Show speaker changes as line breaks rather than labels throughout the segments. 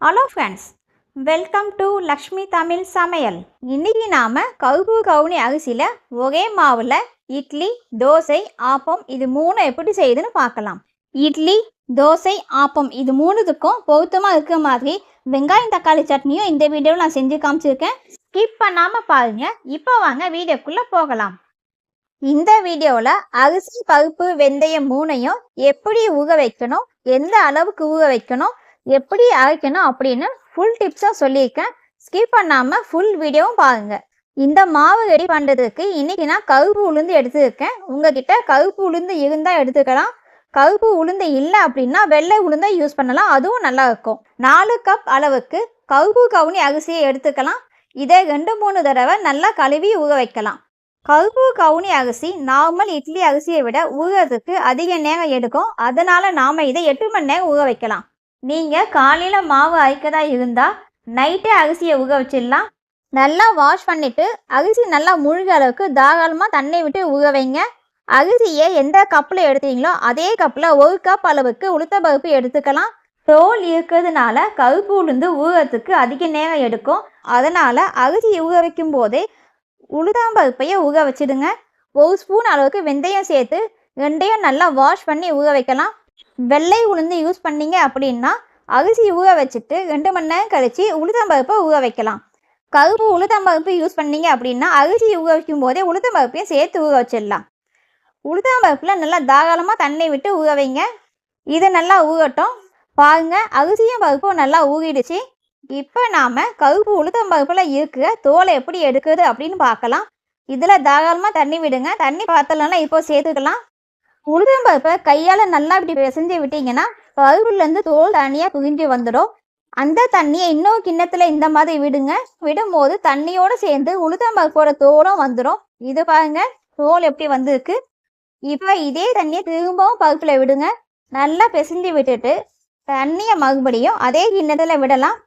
Hello friends welcome to Lakshmi Tamil Samayal இன்னைக்கு நாம் கவுப்பு கவுனி அரிசியில் ஒரே மாவில் இட்லி தோசை ஆப்பம் இது மூணு எப்படி செய்யுதுன்னு பார்க்கலாம். இட்லி தோசை ஆப்பம் இது மூணுத்துக்கும் பொருத்தமாக இருக்கிற மாதிரி வெங்காயம் தக்காளி சட்னியும் இந்த வீடியோவில் நான் செஞ்சு காமிச்சிருக்கேன். ஸ்கிப் பண்ணாமல் பாருங்கள் இப்போ வாங்க வீடியோக்குள்ளே போகலாம். இந்த வீடியோவில் அரிசி பருப்பு வெந்தயம் மூணையும் எப்படி ஊற வைக்கணும் எந்த அளவுக்கு ஊற வைக்கணும் எப்படி அரைக்கணும் அப்படின்னு ஃபுல் டிப்ஸாக சொல்லியிருக்கேன். ஸ்கிப் பண்ணாமல் ஃபுல் வீடியோவும் பாருங்கள் இந்த மாவு ரெடி பண்ணுறதுக்கு இன்றைக்கி நான் கருப்பு உளுந்து எடுத்துருக்கேன். உங்ககிட்ட கருப்பு உளுந்து இருந்தால் எடுத்துக்கலாம். கருப்பு உளுந்து இல்லை அப்படின்னா வெள்ளை உளுந்தை யூஸ் பண்ணலாம். அதுவும் நல்லாயிருக்கும் நாலு கப் அளவுக்கு கருப்பு கவுனி அரிசியை எடுத்துக்கலாம். இதை ரெண்டு மூணு தடவை நல்லா கழுவி ஊற வைக்கலாம். கருப்பு கவுனி அரிசி நார்மல் இட்லி அரிசியை விட ஊறதுக்கு அதிக நேரம் எடுக்கும். அதனால் நாம் இதை எட்டு மணி நேரம் ஊற வைக்கலாம். நீங்கள் காலையில் மாவு அரைக்கதா இருந்தால் நைட்டே அரிசியை ஊற வச்சிடலாம். நல்லா வாஷ் பண்ணிவிட்டு அரிசி நல்லா முழுக அளவுக்கு தாராளமாக தண்ணி விட்டு ஊற வைங்க. அரிசியை எந்த கப்பில் எடுத்தீங்களோ அதே கப்பில் ஒரு கப் அளவுக்கு உளுத்த பருப்பு எடுத்துக்கலாம். தோல் இருக்கிறதுனால கருப்பு உளுந்து ஊறத்துக்கு அதிக நேரம் எடுக்கும். அதனால் அரிசி ஊற வைக்கும் போதே உளுதாம்பருப்பையை ஊற வச்சிடுங்க. ஒரு ஸ்பூன் அளவுக்கு வெந்தயம் சேர்த்து ரெண்டையும் நல்லா வாஷ் பண்ணி ஊற வைக்கலாம். வெள்ளை உளுந்து யூஸ் பண்ணீங்க அப்படின்னா அரிசி ஊற வச்சுட்டு ரெண்டு மணி நேரம் கழித்து உளுத்தம்பருப்பை ஊற வைக்கலாம். கருப்பு உளுத்தம்பருப்பு யூஸ் பண்ணீங்க அப்படின்னா அரிசி ஊற வைக்கும் போதே உளுத்தம்பருப்பையும் சேர்த்து ஊற வச்சிடலாம். உளுத்தம்பருப்பில் நல்லா தாராளமாக தண்ணி விட்டு ஊற வைங்க. இது நல்லா ஊறட்டும். பாருங்க அரிசியும் பருப்பும் நல்லா ஊறிடுச்சு. இப்போ நாம் கருப்பு உளுத்தம்பருப்பில் இருக்கிற தோலை எப்படி எடுக்குது அப்படின்னு பார்க்கலாம். இதில் தாராளமாக தண்ணி விடுங்க. தண்ணி பார்த்தலன்னா இப்போ சேர்த்துக்கலாம். உளுத்தம்பருப்பை கையால் நல்லா இப்படி பிசைஞ்சு விட்டீங்கன்னா பருப்புலேருந்து தோல் தனியாக புரிஞ்சு வந்துடும். அந்த தண்ணியை இன்னொரு கிண்ணத்தில் இந்த மாதிரி விடுங்க. விடும்போது தண்ணியோடு சேர்ந்து உளுத்தம்பருப்போட தோலும் வந்துடும் இது பாருங்க தோல் எப்படி வந்திருக்கு. இப்போ இதே தண்ணியை திரும்பவும் பருப்பில் விடுங்க. நல்லா பிசைஞ்சு விட்டுட்டு தண்ணியை மறுபடியும் அதே கிண்ணத்தில் விடலாம்.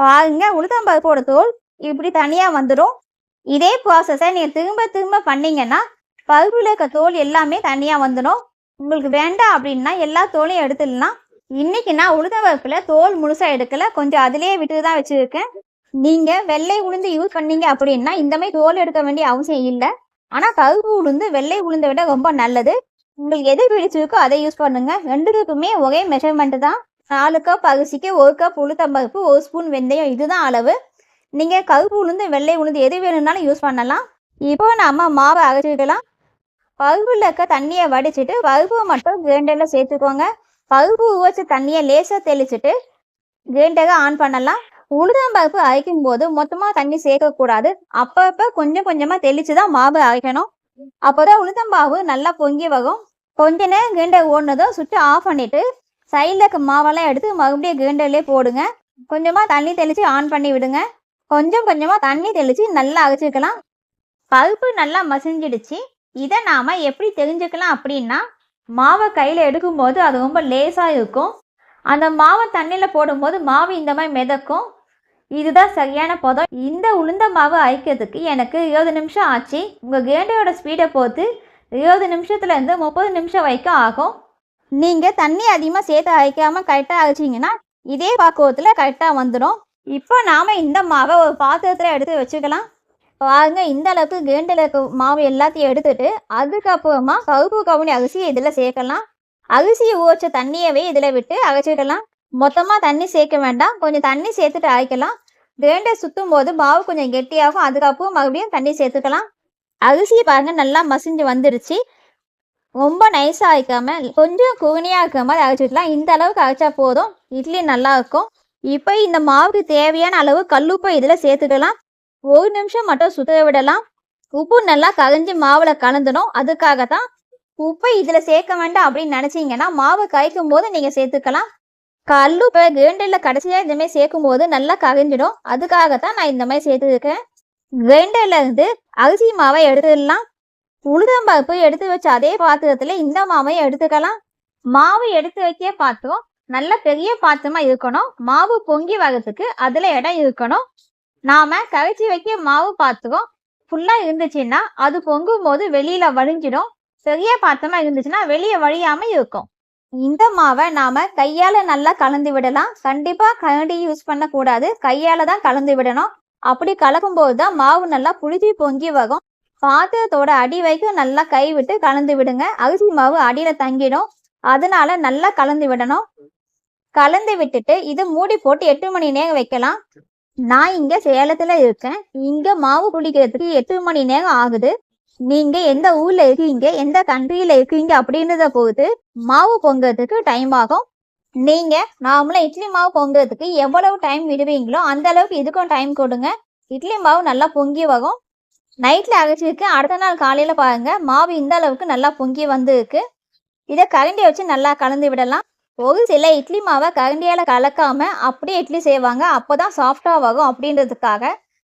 பாருங்க உளுத்தம்பருப்போட தோல் இப்படி தனியாக வந்துடும் இதே ப்ராசஸை நீங்கள் திரும்ப திரும்ப பண்ணீங்கன்னா பருப்பில் இருக்க தோல் எல்லாமே தனியாக வந்துடும் உங்களுக்கு வேண்டாம் அப்படின்னா எல்லா தோலையும் எடுத்துடலாம். இன்றைக்கி நான் உளுத்தம்பருப்பில் தோல் முழுசாக எடுக்கலை. கொஞ்சம் அதிலே விட்டு தான் வச்சுருக்கேன். நீங்கள் வெள்ளை உளுந்து யூஸ் பண்ணீங்க அப்படின்னா இந்த மாதிரி தோல் எடுக்க வேண்டிய அவசியம் இல்லை. ஆனால் கருப்பு உளுந்து வெள்ளை உளுந்தை விட ரொம்ப நல்லது. உங்களுக்கு எது பிடிச்சிருக்கோ அதை யூஸ் பண்ணுங்கள் ரெண்டுத்துக்குமே ஒரே மெஷர்மெண்ட்டு தான். நாலு கப் அரிசிக்கு ஒரு கப் உளுத்தம்பருப்பு ஒரு ஸ்பூன் வெந்தயம் இதுதான் அளவு. நீங்கள் கருப்பு உளுந்து வெள்ளை உளுந்து எது வேணும்னாலும் யூஸ் பண்ணலாம். இப்போ நம்ம மாவை அரைச்சிக்கலாம் பருப்பில் இருக்க தண்ணியை வடிச்சிட்டு பருப்பு மட்டும் கிரைண்டரில் சேர்த்துக்கோங்க. பருப்பு உவச்சு தண்ணியை லேசாக தெளிச்சிட்டு கிரைண்டரை ஆன் பண்ணலாம். உளுதம்பருப்பு அரைக்கும் போது மொத்தமாக தண்ணி சேர்க்கக்கூடாது. அப்பப்போ கொஞ்சம் கொஞ்சமாக தெளித்து தான் மாவு அரைக்கணும். அப்போ தான் உளுதம்பாவு நல்லா பொங்கி வரும். கொஞ்ச நேரம் கிரைண்டர் ஓடினதும் சுட்டு ஆஃப் பண்ணிவிட்டு சைடில் இருக்க மாவெல்லாம் எடுத்து மறுபடியும் கிரைண்டர்லேயே போடுங்க. கொஞ்சமாக தண்ணி தெளித்து ஆன் பண்ணி விடுங்க. கொஞ்சம் கொஞ்சமாக தண்ணி தெளித்து நல்லா அரைச்சிக்கலாம். பருப்பு நல்லா மசிஞ்சிடுச்சு. இதை நாம் எப்படி தெரிஞ்சுக்கலாம் அப்படின்னா மாவை கையில் எடுக்கும்போது அது ரொம்ப லேசாக இருக்கும். அந்த மாவை தண்ணியில் போடும்போது மாவு இந்த மாதிரி மிதக்கும். இதுதான் சரியான பதம். இந்த உளுந்த மாவு அரைக்கிறதுக்கு எனக்கு இருபது நிமிஷம் ஆச்சு. உங்கள் கிரைண்டரோட ஸ்பீடை போட்டு இருபது நிமிஷத்துலேருந்து முப்பது நிமிஷம் வரைக்கும் ஆகும். நீங்கள் தண்ணி அதிகமாக சேர்த்து அரைக்காமல் கரெக்டாக அரைச்சிங்கன்னா இதே பக்குவத்தில் கரெக்டாக வந்துடும் இப்போ நாம் இந்த மாவை ஒரு பாத்திரத்தில் எடுத்து வச்சுக்கலாம். பாருங்க இந்த அளவுக்கு கிரைண்டரில் இருக்க மாவு எல்லாத்தையும் எடுத்துட்டு அதுக்கப்புறமா கருப்பு கவுனி அரிசியை இதில் சேர்க்கலாம். அரிசியை ஊற்ற தண்ணியவே இதில் விட்டு அரைச்சிக்கலாம் மொத்தமாக தண்ணி சேர்க்க வேண்டாம். கொஞ்சம் தண்ணி சேர்த்துட்டு அரைக்கலாம். கிரைண்டர் சுற்றும் போது மாவு கொஞ்சம் கெட்டியாகும். அதுக்கப்புறம் மறுபடியும் தண்ணி சேர்த்துக்கலாம். அரிசி பாருங்கள் நல்லா மசிஞ்சு வந்துடுச்சு ரொம்ப நைஸாக அரைக்காம கொஞ்சம் குகனியாக இருக்கிற மாதிரி அரைச்சிக்கலாம் இந்த அளவுக்கு அரைச்சா போதும். இட்லி நல்லா இருக்கும். இப்போ இந்த மாவுக்கு தேவையான அளவு கல்லுப்பை இதில் சேர்த்துக்கலாம். ஒரு நிமிஷம் மட்டும் சுத்த விடலாம். உப்பு நல்லா கரைஞ்சி மாவில் கலந்துடும் அதுக்காக தான் உப்பை இதில் சேர்க்க வேண்டாம் அப்படின்னு நினச்சிங்கன்னா மாவு கரைக்கும் போது நீங்கள் சேர்த்துக்கலாம் கல்லுப்பை கிரைண்டர்ல கடைசியாக இந்த மாதிரி சேர்க்கும் போது நல்லா கரைஞ்சிடும். அதுக்காகத்தான் நான் இந்த மாதிரி சேர்த்துருக்கேன். கிரைண்டர்ல இருந்து அரிசி மாவை எடுத்துடலாம். உளுதம்பருப்பு எடுத்து வச்ச அதே பாத்திரத்துல இந்த மாவையும் எடுத்துக்கலாம். மாவு எடுத்து வைக்க பாத்திரம் நல்ல பெரிய பாத்திரமா இருக்கணும். மாவு பொங்கி வர்றதுக்கு அதுல இடம் இருக்கணும். நாம கரைச்சி வைக்க மாவு பாத்திரம் ஃபுல்லா இருந்துச்சுன்னா அது பொங்கும் போது வெளியில வழிஞ்சிடும். பெரிய பாத்திரமா இருந்துச்சுன்னா வெளியே வழியாம இருக்கும். இந்த மாவை நாம கையால நல்லா கலந்து விடலாம். கண்டிப்பா கரண்டி யூஸ் பண்ணக்கூடாது. கையால தான் கலந்து விடணும். அப்படி கலக்கும் போது தான் மாவு நல்லா புளிச்சு பொங்கி வரும். பாத்திரத்தோட அடி வரைக்கும் நல்லா கை விட்டு கலந்து விடுங்க. அரிசி மாவு அடியில தங்கிடும். அதனால நல்லா கலந்து விடணும். கலந்து விட்டுட்டு இது மூடி போட்டு எட்டு மணி நேரம் வைக்கலாம். நான் இங்க சேலத்துல இருக்கேன். இங்க மாவு புளிக்கிறதுக்கு எட்டு மணி நேரம் ஆகுது. நீங்க எந்த ஊர்ல இருக்கீங்க? எந்த கண்ட்ரியில இருக்கீங்க? அப்படின்றத பொறுத்து மாவு பொங்குறதுக்கு டைம் ஆகும். நீங்க நார்மலா இட்லி மாவு பொங்குறதுக்கு எவ்வளவு டைம் விடுவீங்களோ அந்த அளவுக்கு இதுக்கும் டைம் கொடுங்க. இட்லி மாவு நல்லா பொங்கி வரும். நைட்ல அரைச்சிருக்கு அடுத்த நாள் காலையில பாருங்க. மாவு இந்த அளவுக்கு நல்லா பொங்கி வந்திருக்கு. இதை கரண்டி வச்சு நல்லா கலந்து விடலாம். ஒரு சில இட்லி மாவை கரண்டியால் கலக்காமல் அப்படியே இட்லி செய்வாங்க. அப்போ தான் சாஃப்டாக வரும் அப்படின்றதுக்காக.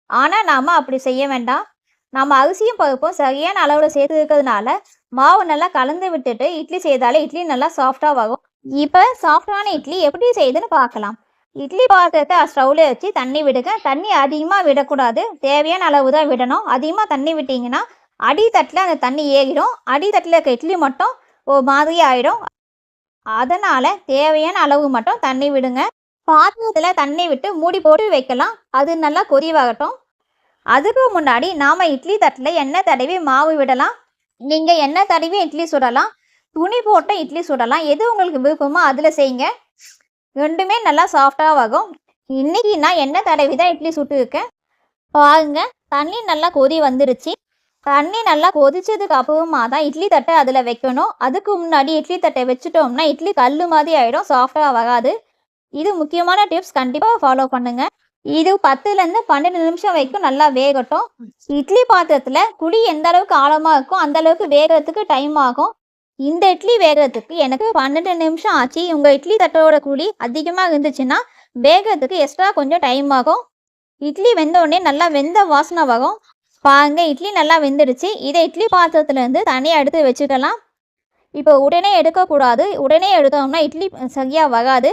ஆனால் நாம் அப்படி செய்ய வேண்டாம். நம்ம அரிசியும் பருப்பும் சரியான அளவில் சேர்த்து இருக்கிறதுனால மாவு நல்லா கலந்து விட்டுட்டு இட்லி செய்தாலே இட்லி நல்லா சாஃப்டாக வரும். இப்போ சாஃப்டான இட்லி எப்படி செய்யுதுன்னு பார்க்கலாம். இட்லி பாத்திரத்தை ஸ்டவ்ல வச்சு தண்ணி விடுங்க. தண்ணி அதிகமாக விடக்கூடாது. தேவையான அளவு தான் விடணும். அதிகமாக தண்ணி விட்டிங்கன்னா அடித்தட்டில் அந்த தண்ணி ஏறிடும். அடித்தட்டில் இருக்க இட்லி மட்டும் ஒரு மாதிரி ஆகிடும் அதனால தேவையான அளவு மட்டும் தண்ணி விடுங்க. பாத்திரத்தில் தண்ணி விட்டு மூடி போட்டு வைக்கலாம். அது நல்லா கொதிவாகட்டும். அதுக்கு முன்னாடி நாம் இட்லி தட்டில் எண்ணெய் தடவி மாவு விடலாம். நீங்கள் எண்ணெய் தடவி இட்லி சுடலாம். துணி போட்டு இட்லி சுடலாம். எது உங்களுக்கு விருப்பமோ அதில் செய்யுங்க. ரெண்டுமே நல்லா சாஃப்டாக ஆகும். இன்றைக்கி நான் எண்ணெய் தடவி தான் இட்லி சுட்டுருக்கேன். பாருங்க தண்ணி நல்லா கொதி வந்துருச்சு. தண்ணி நல்லா கொதிச்சதுக்கு அப்புறமா தான் இட்லி தட்டை அதில் வைக்கணும். அதுக்கு முன்னாடி இட்லி தட்டை வச்சுட்டோம்னா இட்லி கல் மாதிரி ஆகிடும் சாஃப்டாக வராது. இது முக்கியமான டிப்ஸ் கண்டிப்பாக ஃபாலோ பண்ணுங்க. இது பத்துலேருந்து பன்னெண்டு நிமிஷம் வரைக்கும் நல்லா வேகட்டும். இட்லி பாத்திரத்தில் குழி எந்த அளவுக்கு ஆழமாக இருக்கோ அந்த அளவுக்கு வேகிறதுக்கு டைம் ஆகும். இந்த இட்லி வேகிறதுக்கு எனக்கு பன்னெண்டு நிமிஷம் ஆச்சு. உங்கள் இட்லி தட்டோட குழி அதிகமாக இருந்துச்சுன்னா வேகிறதுக்கு எக்ஸ்ட்ரா கொஞ்சம் டைம் ஆகும். இட்லி வெந்த உடனே நல்லா வெந்த வாசனை வரும். பாருங்க இட்லி நல்லா வெந்துடுச்சு இதை இட்லி பாத்திரத்துலேருந்து தனியாக எடுத்து வச்சுக்கலாம். இப்போ உடனே எடுக்கக்கூடாது. உடனே எடுத்தோம்னா இட்லி சரியாக வராது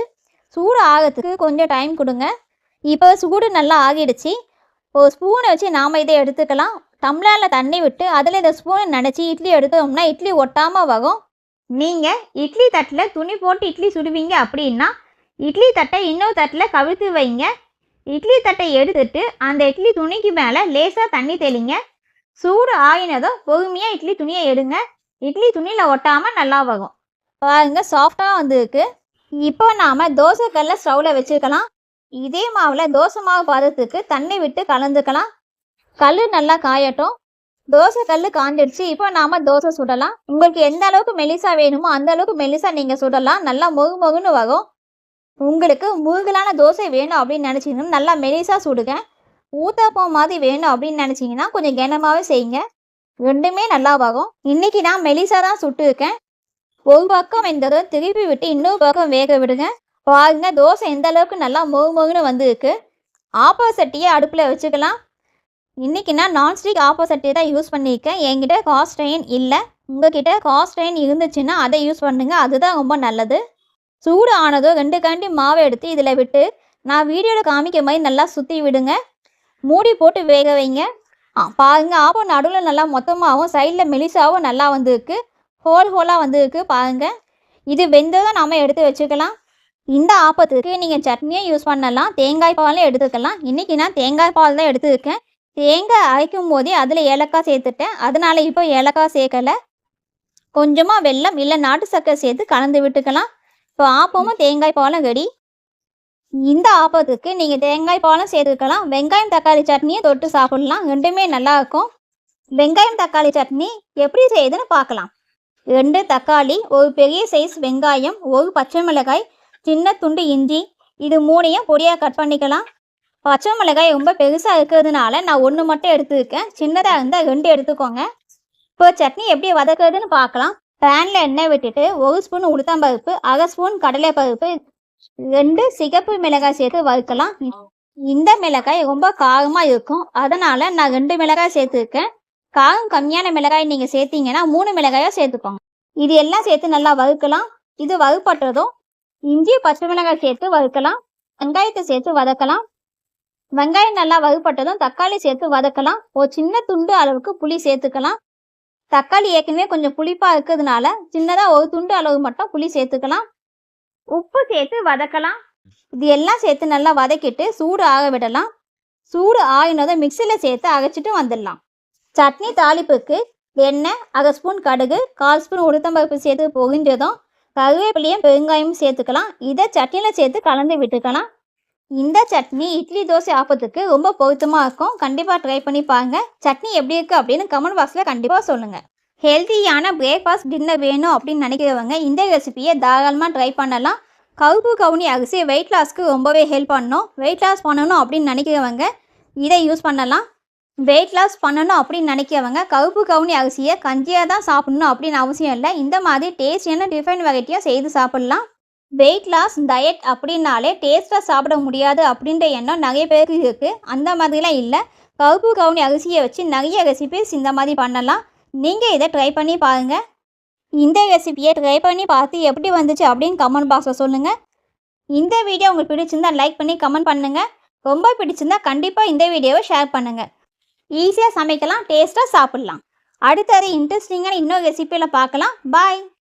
சூடு ஆகிறதுக்கு கொஞ்சம் டைம் கொடுங்க. இப்போ சூடு நல்லா ஆகிடுச்சு. ஒரு ஸ்பூனை வச்சு நாம் இதை எடுத்துக்கலாம். டம்ளரில் தண்ணி விட்டு அதில் இந்த ஸ்பூனை நினச்சி இட்லி எடுத்தோம்னா இட்லி ஒட்டாமல் வரும் நீங்கள் இட்லி தட்டில் துணி போட்டு இட்லி சுடுவீங்க அப்படின்னா இட்லி தட்டை இன்னொரு தட்டில் கவிழ்த்து வைங்க. இட்லி தட்டை எடுத்துட்டு அந்த இட்லி துணிக்கு மேலே லேசாக தண்ணி தெளிங்க. சூடு ஆயினதும் பொறுமையாக இட்லி துணியை எடுங்க. இட்லி துணியில் ஒட்டாமல் நல்லா வரும் பாருங்க சாஃப்டாக வந்திருக்கு. இப்போ நாம் தோசைக்கல்ல ஸ்டவ்வில் வச்சுருக்கலாம் இதே மாவில் தோசை மாவு பதத்துக்கு தண்ணி விட்டு கலந்துக்கலாம். கல் நல்லா காயட்டும். தோசை கல் காஞ்சிடுச்சு. இப்போ நாம தோசை சுடலாம். உங்களுக்கு எந்த அளவுக்கு மெலிசா வேணுமோ அந்த அளவுக்கு மெலிசா நீங்கள் சுடலாம். நல்லா மொகு மொகுன்னு வரும் உங்களுக்கு முருகலான தோசை வேணும் அப்படின்னு நினச்சிங்கன்னா நல்லா மெலிசாக சுடுங்க. ஊத்தாப்பம் மாதிரி வேணும் அப்படின்னு நினச்சிங்கன்னா கொஞ்சம் கனமாகவே செய்யுங்க. ரெண்டுமே நல்லா பாகும் இன்றைக்கி நான் மெலிசா தான் சுட்டுருக்கேன் ஒரு பக்கம் வெந்ததும் திருப்பி விட்டு இன்னொரு பக்கம் வேக விடுங்க. பாருங்க தோசை எந்த அளவுக்கு நல்லா மொகு மொகுன்னு வந்திருக்கு. ஆப்போசட்டியை அடுப்பில் வச்சுக்கலாம். இன்றைக்கி நான் நான்ஸ்டிக் ஆப்போசட்டியை தான் யூஸ் பண்ணியிருக்கேன். என்கிட்ட காஸ்ட் அயன் இல்லை. உங்ககிட்ட காஸ்ட் அயன் இருந்துச்சுன்னா அதை யூஸ் பண்ணுங்கள் அதுதான் ரொம்ப நல்லது. சூடு ஆனதும் ரெண்டு கண்டி மாவை எடுத்து இதில் விட்டு நான் வீடியோவில் காமிக்க மாதிரி நல்லா சுற்றி விடுங்க. மூடி போட்டு வேக வைங்க. பாருங்கள் பாருங்க நடுவில் நல்லா மொத்தமாகவும் சைடில் மெலிசாகவும் நல்லா வந்திருக்கு. ஹோல் ஹோலாக வந்திருக்கு பாருங்க. இது வெந்ததும் நாம் எடுத்து வச்சுக்கலாம். இந்த ஆப்பத்துக்கு நீங்கள் சட்னியும் யூஸ் பண்ணலாம். தேங்காய் பாலும் எடுத்துக்கலாம். இன்றைக்கி நான் தேங்காய் பால் தான் எடுத்துருக்கேன். தேங்காய் அரைக்கும் போதே அதில் ஏலக்காய் சேர்த்துட்டேன். அதனால இப்போ ஏலக்காய் சேர்க்கலை. கொஞ்சமாக வெல்லம் இல்லை நாட்டு சர்க்கரை சேர்த்து கலந்து விட்டுக்கலாம். இப்போ ஆப்பமும் தேங்காய் பாலும் ரெடி. இந்த ஆப்பத்துக்கு நீங்கள் தேங்காய் பாலும் சேர்த்துக்கலாம். வெங்காயம் தக்காளி சட்னியை தொட்டு சாப்பிடலாம். ரெண்டுமே நல்லா இருக்கும். வெங்காயம் தக்காளி சட்னி எப்படி செய்யுதுன்னு பார்க்கலாம். ரெண்டு தக்காளி ஒரு பெரிய சைஸ் வெங்காயம் ஒரு பச்சை மிளகாய் சின்ன துண்டு இஞ்சி. இது மூணையும் பொடியாக கட் பண்ணிக்கலாம். பச்சை மிளகாய் ரொம்ப பெருசாக இருக்கிறதுனால நான் ஒன்று மட்டும் எடுத்துருக்கேன். சின்னதாக இருந்தால் ரெண்டு எடுத்துக்கோங்க. இப்போ சட்னி எப்படி வதக்குறதுன்னு பார்க்கலாம். பேனில் எண்ணெய் விட்டுட்டு ஒரு ஸ்பூன் உளுத்தம்பருப்பு அரை ஸ்பூன் கடலை பருப்பு ரெண்டு சிகப்பு மிளகாய் சேர்த்து வறுக்கலாம். இந்த மிளகாய் ரொம்ப காரமாக இருக்கும். அதனால் நான் ரெண்டு மிளகாய் சேர்த்துருக்கேன். காரம் கம்மியான மிளகாய் நீங்கள் சேர்த்தீங்கன்னா மூணு மிளகாயோ சேர்த்துக்கோங்க. இது எல்லாம் சேர்த்து நல்லா வறுக்கலாம். இது வறுப்பட்டதும் இஞ்சி பச்சை மிளகாய் சேர்த்து வறுக்கலாம். வெங்காயத்தை சேர்த்து வதக்கலாம். வெங்காயம் நல்லா வறுப்பட்டதும் தக்காளி சேர்த்து வதக்கலாம். ஒரு சின்ன துண்டு அளவுக்கு புளி சேர்த்துக்கலாம். தக்காளி ஏற்கனவே கொஞ்சம் புளிப்பாக இருக்கிறதுனால சின்னதாக ஒரு துண்டு அளவு மட்டும் புளி சேர்த்துக்கலாம். உப்பு சேர்த்து வதக்கலாம். இது எல்லாம் சேர்த்து நல்லா வதக்கிட்டு சூடு ஆக விடலாம். சூடு ஆகினதும் மிக்சியில் சேர்த்து அரைச்சிட்டு வந்துடலாம். சட்னி தாளிப்புக்கு எண்ணெய் அரை ஸ்பூன் கடுகு கால் ஸ்பூன் உளுத்தம்பருப்பு சேர்த்து பொகிஞ்சதும் கருவேப்பிலையும் பெருங்காயமும் சேர்த்துக்கலாம். இதை சட்னியில் சேர்த்து கலந்து விட்டுக்கலாம். இந்த சட்னி இட்லி தோசை ஆப்பத்துக்கு ரொம்ப பொருத்தமாக இருக்கும். கண்டிப்பாக ட்ரை பண்ணி பாருங்க. சட்னி எப்படி இருக்குது அப்படின்னு கமெண்ட் பாக்ஸில் கண்டிப்பாக சொல்லுங்கள் ஹெல்த்தியான பிரேக்ஃபாஸ்ட் டின்னர் வேணும் அப்படின்னு நினைக்கிறவங்க இந்த ரெசிபியை தாராளமாக ட்ரை பண்ணலாம். கருப்பு கவுனி அரிசி வெயிட் லாஸ்க்கு ரொம்பவே ஹெல்ப் பண்ணணும் வெயிட் லாஸ் பண்ணணும் அப்படின்னு நினைக்கிறவங்க இதை யூஸ் பண்ணலாம். வெயிட் லாஸ் பண்ணணும் அப்படின்னு நினைக்கிறவங்க கருப்பு கவுனி அரிசியை கஞ்சியாக தான் சாப்பிடணும் அப்படின்னு அவசியம் இல்லை. இந்த மாதிரி டேஸ்டியான டிஃபைன் வெரைட்டியாக செய்து சாப்பிட்லாம். வெயிட் லாஸ் டயட் அப்படின்னாலே டேஸ்ட்டாக சாப்பிட முடியாது அப்படின்ற எண்ணம் நிறைய பேருக்கு இருக்குது அந்த மாதிரிலாம் இல்லை. கருப்பு கவுனி அரிசியை வச்சு நிறைய ரெசிபிஸ் இந்த மாதிரி பண்ணலாம். நீங்கள் இதை ட்ரை பண்ணி பாருங்கள் இந்த ரெசிபியை ட்ரை பண்ணி பார்த்து எப்படி வந்துச்சு அப்படின்னு கமெண்ட் பாக்ஸில் சொல்லுங்கள் இந்த வீடியோ உங்களுக்கு பிடிச்சிருந்தா லைக் பண்ணி கமெண்ட் பண்ணுங்கள் ரொம்ப பிடிச்சிருந்தா கண்டிப்பாக இந்த வீடியோவை ஷேர் பண்ணுங்கள் ஈஸியாக சமைக்கலாம் டேஸ்ட்டாக சாப்பிட்லாம். அடுத்தது இன்ட்ரெஸ்டிங்கான இன்னொரு ரெசிபியில் பார்க்கலாம். பாய்